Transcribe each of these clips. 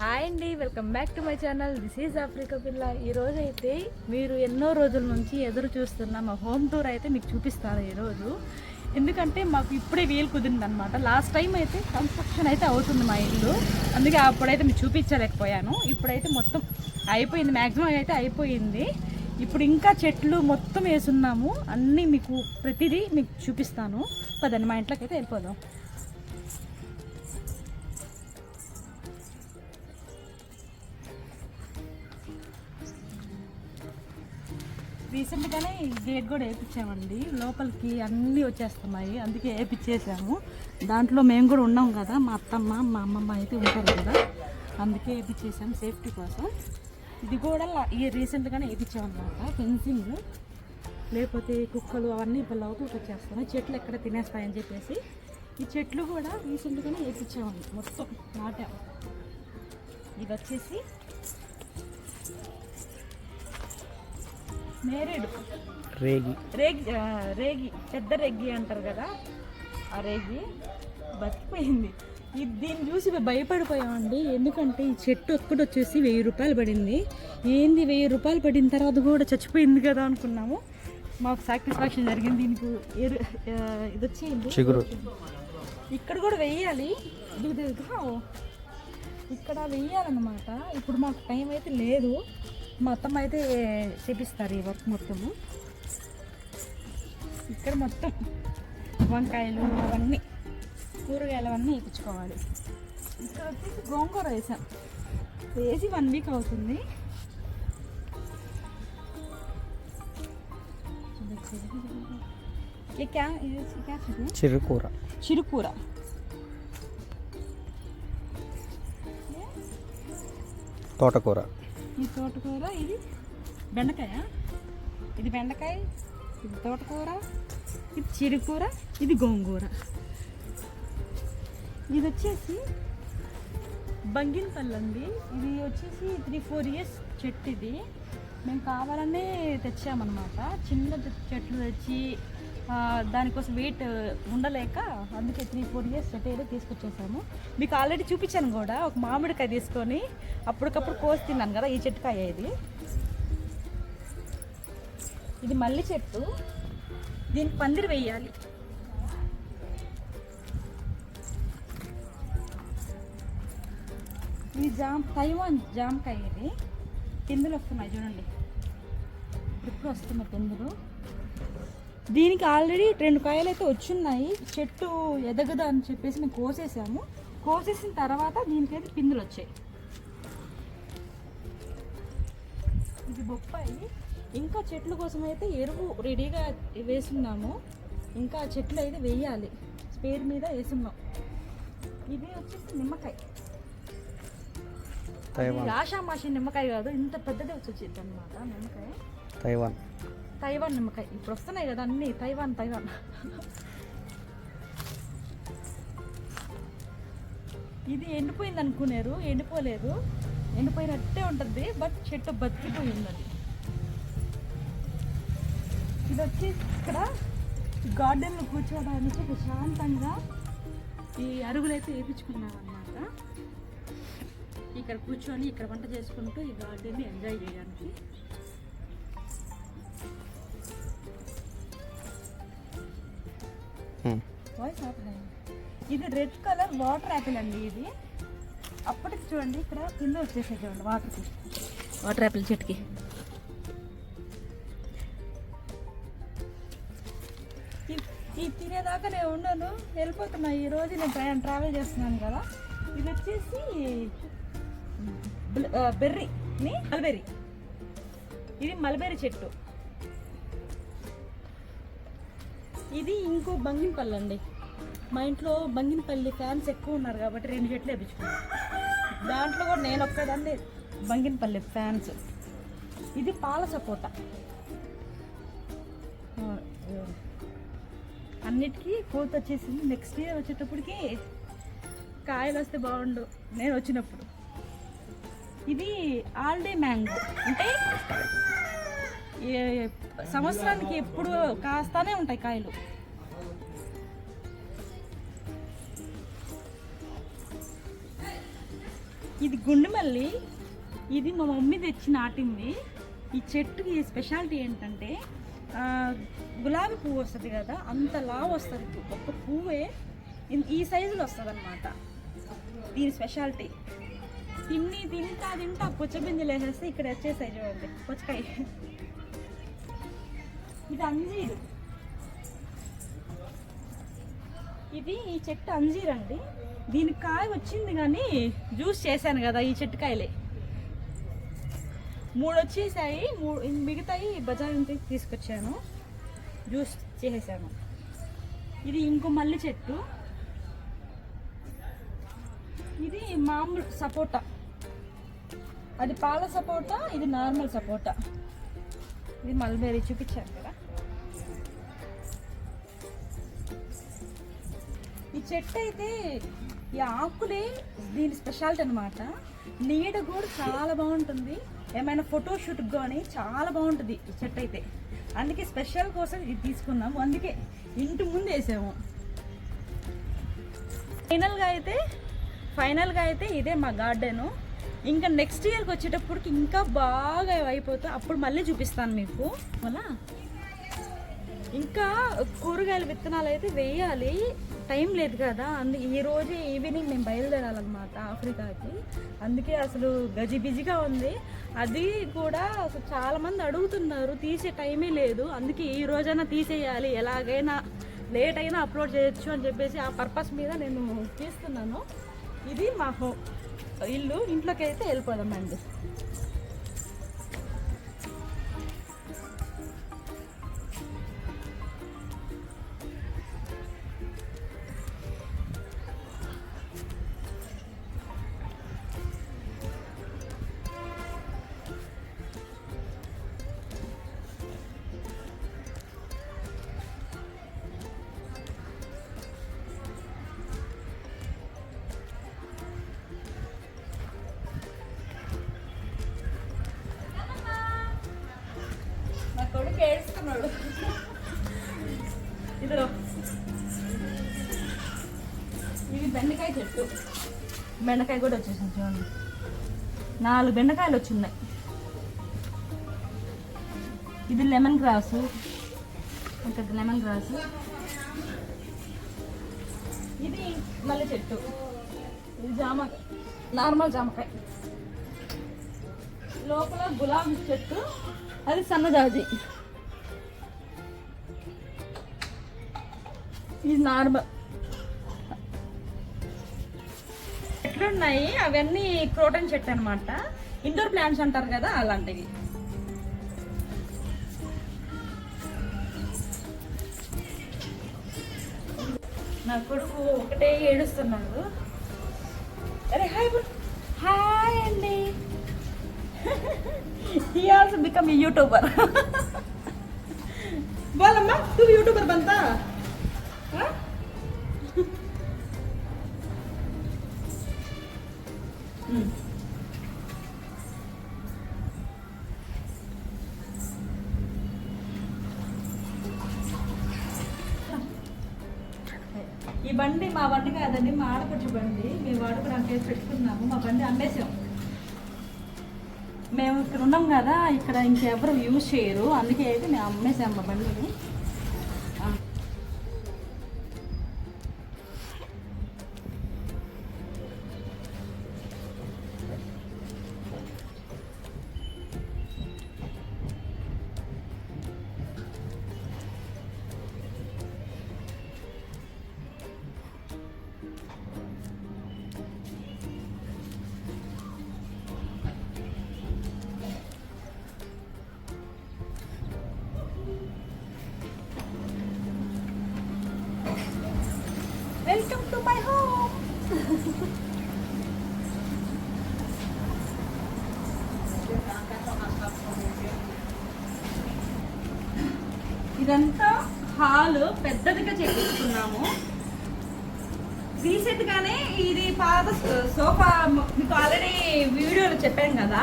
Hi అండి welcome back to my channel. This is Africa పిల్ల ఈరోజు అయితే మీరు ఎన్నో రోజుల నుంచి ఎదురు చూస్తున్న మా హోమ్ టూర్ అయితే మీకు చూపిస్తాను ఈరోజు. ఎందుకంటే మాకు ఇప్పుడే వీలు కుదిరింది అనమాట లాస్ట్ టైం అయితే కన్స్ట్రక్షన్ అయితే అవుతుంది మా ఇల్లు. అందుకే అప్పుడైతే మీకు చూపించలేకపోయాను. ఇప్పుడైతే మొత్తం అయిపోయింది. మ్యాక్సిమం అయితే అయిపోయింది. ఇప్పుడు ఇంకా చెట్లు మొత్తం వేసున్నాము. అన్నీ మీకు ప్రతిదీ మీకు చూపిస్తాను. పదండి మా ఇంట్లోకి అయితే వెళ్ళిపోదాం. రీసెంట్గానే గేట్ కూడా వేయించామండి లోపలికి అన్నీ వచ్చేస్తున్నాయి. అందుకే వేయించేసాము దాంట్లో మేము కూడా ఉన్నాం కదా మా అత్తమ్మ మా అమ్మమ్మ అయితే ఉంటారు కదా. అందుకే వేయించేసాము సేఫ్టీ కోసం. ఇది కూడా ఈ రీసెంట్గానే వేయించామన్నమాట ఫెన్సింగ్. లేకపోతే కుక్కలు అవన్నీ ఇప్పుడు అవుతూ వచ్చేస్తున్నాయి. చెట్లు ఎక్కడ తినేస్తాయని చెప్పేసి. ఈ చెట్లు కూడా రీసెంట్గానే వేయించామండి మొత్తం నాటాం. ఇది వచ్చేసి నేరేడు రేగి. రేగి రేగి. పెద్ద రేగి అంటారు కదా ఆ రేగి బతికిపోయింది. ఇది దీన్ని చూసి భయపడిపోయామండి. ఎందుకంటే ఈ చెట్టు ఒక్కటి వచ్చేసి వెయ్యి రూపాయలు పడింది. ఏంది వెయ్యి రూపాయలు పడిన తర్వాత కూడా చచ్చిపోయింది కదా అనుకున్నాము. మాకు సాటిస్ఫాక్షన్ జరిగింది. దీనికి ఇది వచ్చేయండి. చిగురు. ఇక్కడ కూడా వెయ్యాలి. ఇక్కడ వెయ్యాలన్నమాట. ఇప్పుడు మాకు టైం అయితే లేదు. మొత్తం అయితే చేపిస్తారు ఈ వర్క్ మొత్తము. ఇక్కడ మొత్తం వంకాయలు అవన్నీ కూరగాయలు అవన్నీ వేయించుకోవాలి. ఇక్కడ వచ్చేసి గోంగూర వేసాం. వేసి వన్ వీక్ అవుతుంది. చిరుకూర. చిరుకూర. తోటకూర. ఈ తోటకూర ఇది బెండకాయ. ఇది బెండకాయ ఇది తోటకూర ఇది చిరుకూర ఇది గోంగూర. ఇది వచ్చేసి బంగినపల్లి అండి. ఇది వచ్చేసి త్రీ ఫోర్ ఇయర్స్ చెట్టు ఇది. మేము కావాలనే తెచ్చామన్నమాట. చిన్న చెట్లు తెచ్చి దానికోసం వెయిట్ ఉండలేక అందుకే త్రీ ఫోర్ ఇయర్స్ సెటైర్ తీసుకొచ్చేసాము. మీకు ఆల్రెడీ చూపించాను కూడా ఒక మామిడికాయ తీసుకొని అప్పటికప్పుడు కోసి తిన్నాను కదా ఈ చెట్టుకాయ ఇది. ఇది మల్లి చెట్టు. దీనికి పందిరి వేయాలి. ఇది జామ్ తైవాన్ జామకాయ ఇది. పిందులు వస్తున్నాయి చూడండి. ఇప్పుడు వస్తున్న పిందులు. దీనికి ఆల్రెడీ రెండు కాయలు అయితే వచ్చున్నాయి. చెట్టు ఎదగదు అని చెప్పేసి మేము కోసేసాము. కోసేసిన తర్వాత దీనికైతే పిందులు వచ్చాయి. ఇది బొప్పాయి. ఇంకా చెట్ల కోసం అయితే ఎరువు రెడీగా వేసున్నాము. ఇంకా చెట్లు అయితే వేయాలి. స్పేర్ మీద వేసున్నాం. ఇది వచ్చేసి నిమ్మకాయ. తైవాన్. ఆషామాషి నిమ్మకాయ కాదు ఇంత పెద్దది వచ్చేది అనమాట నిమ్మకాయ. తైవాన్. తైవాన్ నిమ్మకాయ. ఇప్పుడు వస్తున్నాయి కదా అన్ని. Taiwan Taiwan. ఇది ఎండిపోయింది అనుకున్నారు ఎండిపోలేదు. ఎండిపోయినట్టే ఉంటుంది బట్ చెట్టు బతికిపోయి అది ఇది వచ్చి ఇక్కడ గార్డెన్లో కూర్చోవడానికి ప్రశాంతంగా ఈ అరుగులైతే వేయించుకున్నాం అన్నమాట ఇక్కడ కూర్చొని ఇక్కడ వంట చేసుకుంటూ ఈ గార్డెన్ని ఎంజాయ్ చేయడానికి వాయిస్. ఇది రెడ్ కలర్ వాటర్ యాపిల్ అండి ఇది. అప్పటికి చూడండి ఇక్కడ కింద వచ్చేసాయి చూడండి వాటర్కి వాటర్ యాపిల్ చెట్టుకి. ఈ- ఈ తినేదాకా నేను ఉన్నాను. వెళ్ళిపోతున్నా. ఈ రోజు నేను ట్రా- ట్రావెల్ చేస్తున్నాను కదా. ఇది వచ్చేసి బ్ల- ఆ, బెర్రీ ని మల్బెర్రీ ఇది మల్బెర్రీ చెట్టు. ఇది ఇంకో బంగినపల్లి అండి మా ఇంట్లో బంగినపల్లి ఫ్యాన్స్ ఎక్కువ ఉన్నారు కాబట్టి రెండు చెట్లు వేపించుకున్నాను దాంట్లో కూడా నేను ఒక్కదాన్ని బంగినపల్లి ఫ్యాన్స్. ఇది పాల సపోటా. అన్నిటికీ కోత వచ్చేసింది. నెక్స్ట్ ఇయర్ వచ్చేటప్పటికి కాయలు వస్తే బాగుండు. నేను వచ్చినప్పుడు. ఇది ఆల్ డే మ్యాంగో అంటే సంవత్సరానికి ఎప్పుడు కాస్తానే ఉంటాయి కాయలు. ఇది గుండెమల్లి. ఇది మా మమ్మీ తెచ్చి నాటింది ఈ చెట్టుకి స్పెషాలిటీ ఏంటంటే గులాబీ పువ్వు వస్తుంది కదా అంత లావు వస్తుంది. ఒక్క పువ్వే ఈ సైజులో వస్తుంది అనమాట దీని స్పెషాలిటీ. తిని తింటా తింటా పుచ్చబిందులు వేసేస్తే ఇక్కడ వచ్చేసాయి చూడండి పుచ్చకాయ. ఇది అంజీరు. ఇది ఈ చెట్టు అంజీర్ అండి. దీని కాయ వచ్చింది కానీ జ్యూస్ చేశాను కదా ఈ చెట్టు కాయలే మూడు వచ్చేసాయి మూడు మిగతాయి బజార్ నుంచి తీసుకొచ్చాను. జ్యూస్ చేసేసాను. ఇది ఇంకో మల్లి చెట్టు. ఇది మామూలు సపోటా. అది పాల సపోటా ఇది నార్మల్ సపోటా. ఇది మల్బెరీ చూపించాను కదా. ఈ చెట్టు అయితే ఈ ఆకులే దీని స్పెషాలిటీ అనమాట నీడ కూడా చాలా బాగుంటుంది. ఏమైనా ఫోటోషూట్ కానీ చాలా బాగుంటుంది ఈ చెట్టు అయితే. అందుకే స్పెషల్ కోసం ఇది తీసుకున్నాము అందుకే ఇంటి ముందు వేసాము. ఫైనల్గా అయితే ఫైనల్గా అయితే ఇదే మా గార్డెను ఇంకా నెక్స్ట్ ఇయర్కి వచ్చేటప్పటికి ఇంకా బాగా అయిపోతా. అప్పుడు మళ్ళీ చూపిస్తాను మీకు. అలా ఇంకా కూరగాయల విత్తనాలు అయితే వేయాలి. టైం లేదు కదా. అందు ఈ రోజు ఈవినింగ్ మేము బయలుదేరాలన్నమాట ఆఫ్రికాకి. అందుకే అసలు గజి బిజీగా ఉంది. అది కూడా అసలు చాలామంది అడుగుతున్నారు. తీసే టైమే లేదు. అందుకే ఈ రోజైనా తీసేయాలి. ఎలాగైనా లేట్ అయినా అప్లోడ్ చేయొచ్చు అని చెప్పేసి ఆ పర్పస్ మీద నేను తీస్తున్నాను. ఇది మా హో ఇల్లు ఇంట్లోకి అయితే వెళ్ళిపోదామండి. ఏడుస్తున్నాడు ఇది బెండకాయ చెట్టు. బెండకాయ కూడా వచ్చేసింది చూడండి. నాలుగు బెండకాయలు వచ్చిన్నాయి. ఇది లెమన్ గ్రాసు. ఇంకా లెమన్ గ్రాసు. ఇది మల్లె చెట్టు. ఇది జామ నార్మల్ జామకాయ. లోపల గులాబీ చెట్టు. అది సన్నజాజి. ఇది నార్మల్ ఎట్లున్నాయి అవన్నీ క్రోటన్ చెట్టు అనమాట ఇండోర్ ప్లాంట్స్ అంటారు కదా అలాంటివి నా కొడుకు ఒకటే ఏడుస్తున్నాడు అరే హాయ్ బుల్. హాయ్ అండి he also become a YouTuber. बोलम्मा तू भी यूट्यूबर बनता हाँ? हम्म. ఈ బండి మా బండి కాదండి మా ఆడపడుచు బండి. మేము వాడుకోవడానికి పెట్టుకున్నాము మా బండి అమ్మేసాం మేము ఇక్కడ ఉన్నాం కదా ఇక్కడ ఇంకెవరు యూజ్ చేయరు. అందుకే అయితే మేము అమ్మేసాం మా బండిని. ఇదంతా హాల్ పెద్దదిగా చేపించుకున్నాము రీసెంట్ గానే ఇది పాత సోఫా మీకు ఆల్రెడీ వీడియోలో చెప్పాను కదా.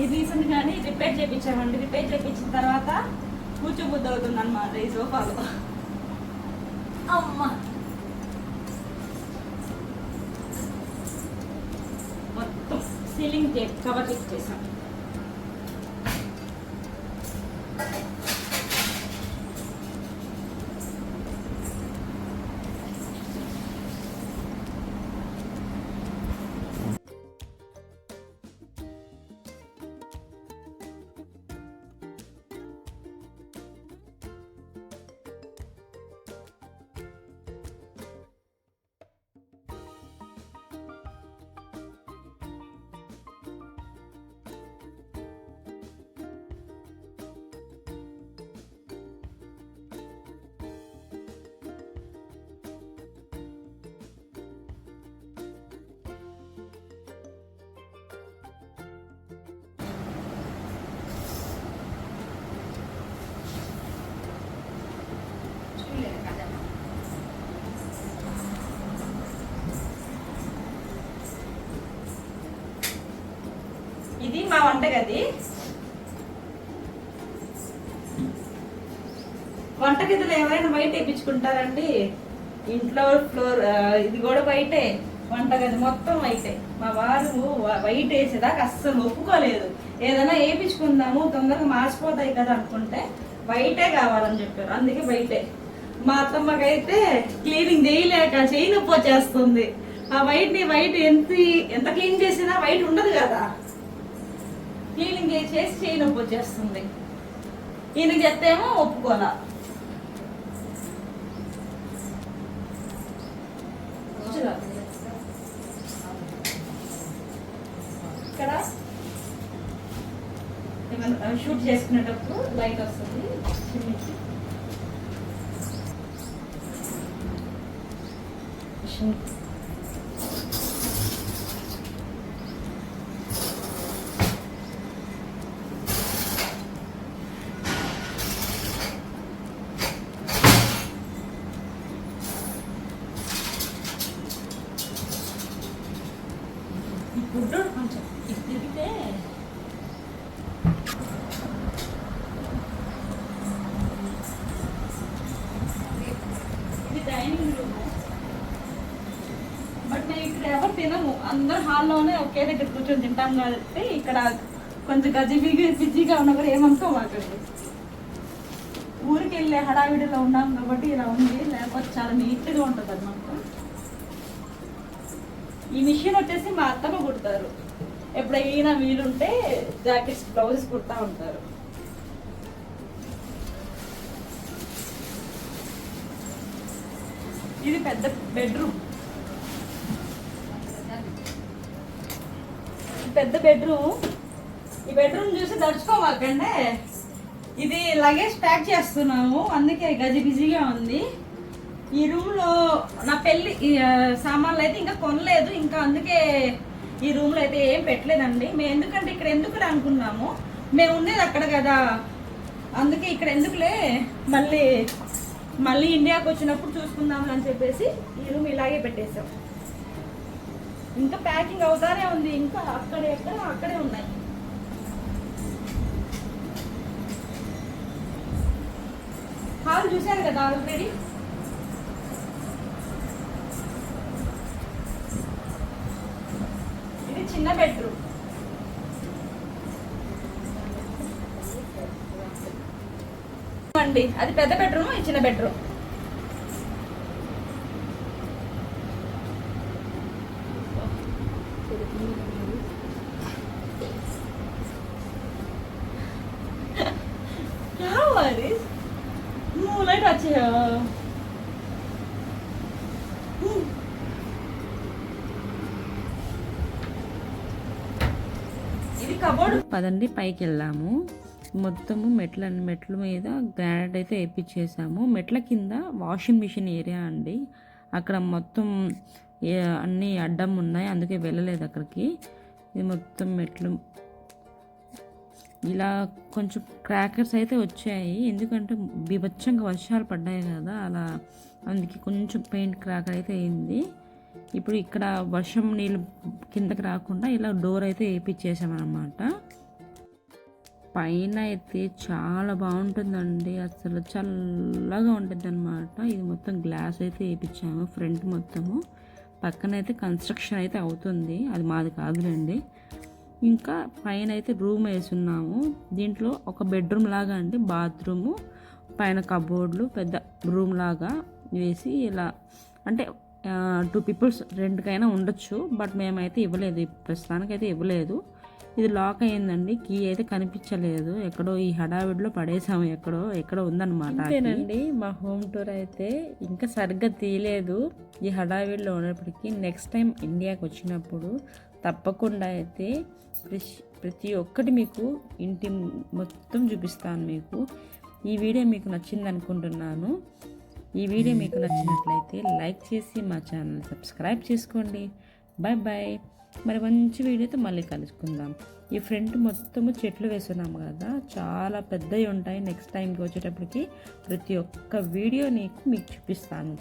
ఇది రీసెంట్ గానే రిపేర్ చేయించామండి రిపేర్ చేయించిన తర్వాత కూర్చోబుద్ధి అవుతుంది అనమాట ఈ సోఫాలో. అమ్మ. సీలింగ్ టేప్ కవర్ చేసాం వంటగది వంటగదిలో ఎవరైనా బయట వేయించుకుంటారండి? ఇంట్లో ఫ్లోర్ ఇది కూడా బయటే. వంటగది మొత్తం వైటే మా వారు వ- వైట్ వేసేదాకా అస్సలు ఒప్పుకోలేదు. ఏదైనా వేయించుకుందాము తొందరగా మార్చిపోతాయి కదా అనుకుంటే బయటే కావాలని చెప్పారు. అందుకే బయటే. మా అత్తమ్మకైతే క్లీనింగ్ చేయలేక చేయి నొప్పి వచ్చేస్తుంది. ఆ వైట్ని వైట్ ఎంత ఎంత క్లీన్ చేసినా వైట్ ఉండదు కదా. క్లీనింగ్ చేసి చేయి నొప్పి వచ్చేస్తుంది. ఈయన చెప్తేమో ఒప్పుకోనా ఇక్కడ ఏమన్నా షూట్ చేసుకునేటప్పుడు లైట్ వస్తుంది చిమ్మికి. గుడ్డోడు కొంచెం ఇది తిరిగితే ఇది డైనింగ్ రూమ్ బట్ మేము ఇక్కడ ఎవరు తినము. అందరు హాల్లోనే ఒకే దగ్గర కూర్చొని తింటాం కాబట్టి ఇక్కడ కొంచెం గజిబిగి బిజీగా ఉన్నప్పుడు కూడా ఏమనుకోమాకండి. ఊరికి వెళ్ళే హడావిడిలో ఉన్నాం కాబట్టి ఇలా ఉంది. లేకపోతే చాలా నీట్గా ఉంటుంది అన్నమాట ఈ మిషన్ వచ్చేసి మా అత్తమ్మ కుడతారు. ఎప్పుడైనా వీలుంటే జాకెట్స్ బ్లౌజెస్ కుడతా ఉంటారు. ఇది పెద్ద బెడ్రూమ్. పెద్ద బెడ్రూమ్. ఈ బెడ్రూమ్ చూసి దడుచుకోమాకండి ఇది లగేజ్ ప్యాక్ చేస్తున్నాము. అందుకే గజి బిజీగా ఉంది. ఈ రూమ్లో నా పెళ్ళి సామాన్లు అయితే ఇంకా కొనలేదు. ఇంకా అందుకే ఈ రూమ్లో అయితే ఏం పెట్టలేదండి. మేము ఎందుకంటే ఇక్కడ ఎందుకు అనుకున్నాము? మేము ఉండేది అక్కడ కదా. అందుకే ఇక్కడ ఎందుకులే మళ్ళీ మళ్ళీ ఇండియాకి వచ్చినప్పుడు చూసుకుందాం అని చెప్పేసి ఈ రూమ్ ఇలాగే పెట్టేసాం ఇంకా ప్యాకింగ్ అవుతానే ఉంది. ఇంకా అక్కడ ఎక్కడ అక్కడే ఉన్నాయి. హాల్ చూశారు కదా ఆల్రెడీ? చిన్న బెడ్రూమ్ అండి అది పెద్ద బెడ్రూమ్ ఇది చిన్న బెడ్రూమ్ పదండి పైకి వెళ్ళాము మొత్తము మెట్ల మెట్ల మీద గ్రానైట్ అయితే వేయించేసాము మెట్ల కింద వాషింగ్ మిషన్ ఏరియా అండి. అక్కడ మొత్తం ఏ- అన్ని అడ్డం ఉన్నాయి. అందుకే వెళ్ళలేదు అక్కడికి. ఇది మొత్తం మెట్లు. ఇలా కొంచెం క్రాకర్స్ అయితే వచ్చాయి. ఎందుకంటే బీభత్సంగా వర్షాలు పడ్డాయి కదా. అలా అందుకే కొంచెం పెయింట్ క్రాకర్ అయితే అయింది. ఇప్పుడు ఇక్కడ వర్షం నీళ్ళు కిందకి రాకుండా ఇలా డోర్ అయితే వేయించేసామన్నమాట పైన అయితే చాలా బాగుంటుందండి. అసలు చల్లగా ఉంటుంది అనమాట ఇది మొత్తం గ్లాస్ అయితే వేయించాము ఫ్రంట్ మొత్తము. పక్కన అయితే కన్స్ట్రక్షన్ అయితే అవుతుంది. అది మాది కాదులేండి. ఇంకా పైన అయితే రూమ్ వేసున్నాము. దీంట్లో ఒక బెడ్రూమ్ లాగా అంటే బాత్రూము పైన కబోర్డ్లు పెద్ద రూమ్ లాగా వేసి ఇలా అంటే టూ పీపుల్స్ రెంట్కైనా ఉండొచ్చు బట్ మేమైతే ఇవ్వలేదు. ప్రస్తుతానికైతే ఇవ్వలేదు. ఇది లాక్ అయ్యిందండి. కీ అయితే కనిపించలేదు. ఎక్కడో ఈ హడావిడిలో పడేసాము. ఎక్కడో ఎక్కడో ఉందన్నమాట అంతేనండి. మా హోమ్ టూర్ అయితే ఇంకా సరిగ్గా తీయలేదు. ఈ హడావిడిలో ఉన్నప్పటికీ నెక్స్ట్ టైం ఇండియాకి వచ్చినప్పుడు తప్పకుండా అయితే ప్రతి ఒక్కటి మీకు ఇంటి మొత్తం చూపిస్తాను మీకు. ఈ వీడియో మీకు నచ్చింది అనుకుంటున్నాను ఈ వీడియో మీకు నచ్చినట్లయితే లైక్ చేసి మా ఛానల్ సబ్స్క్రైబ్ చేసుకోండి. బాయ్ బాయ్ మరి మంచి వీడియోతో మళ్ళీ కలుసుకుందాం. ఈ ఫ్రంట్ మొత్తము చెట్లు వేస్తున్నాము కదా చాలా పెద్దవి ఉంటాయి. నెక్స్ట్ టైంకి వచ్చేటప్పటికి ప్రతి ఒక్క వీడియో నీకు మీకు చూపిస్తాను.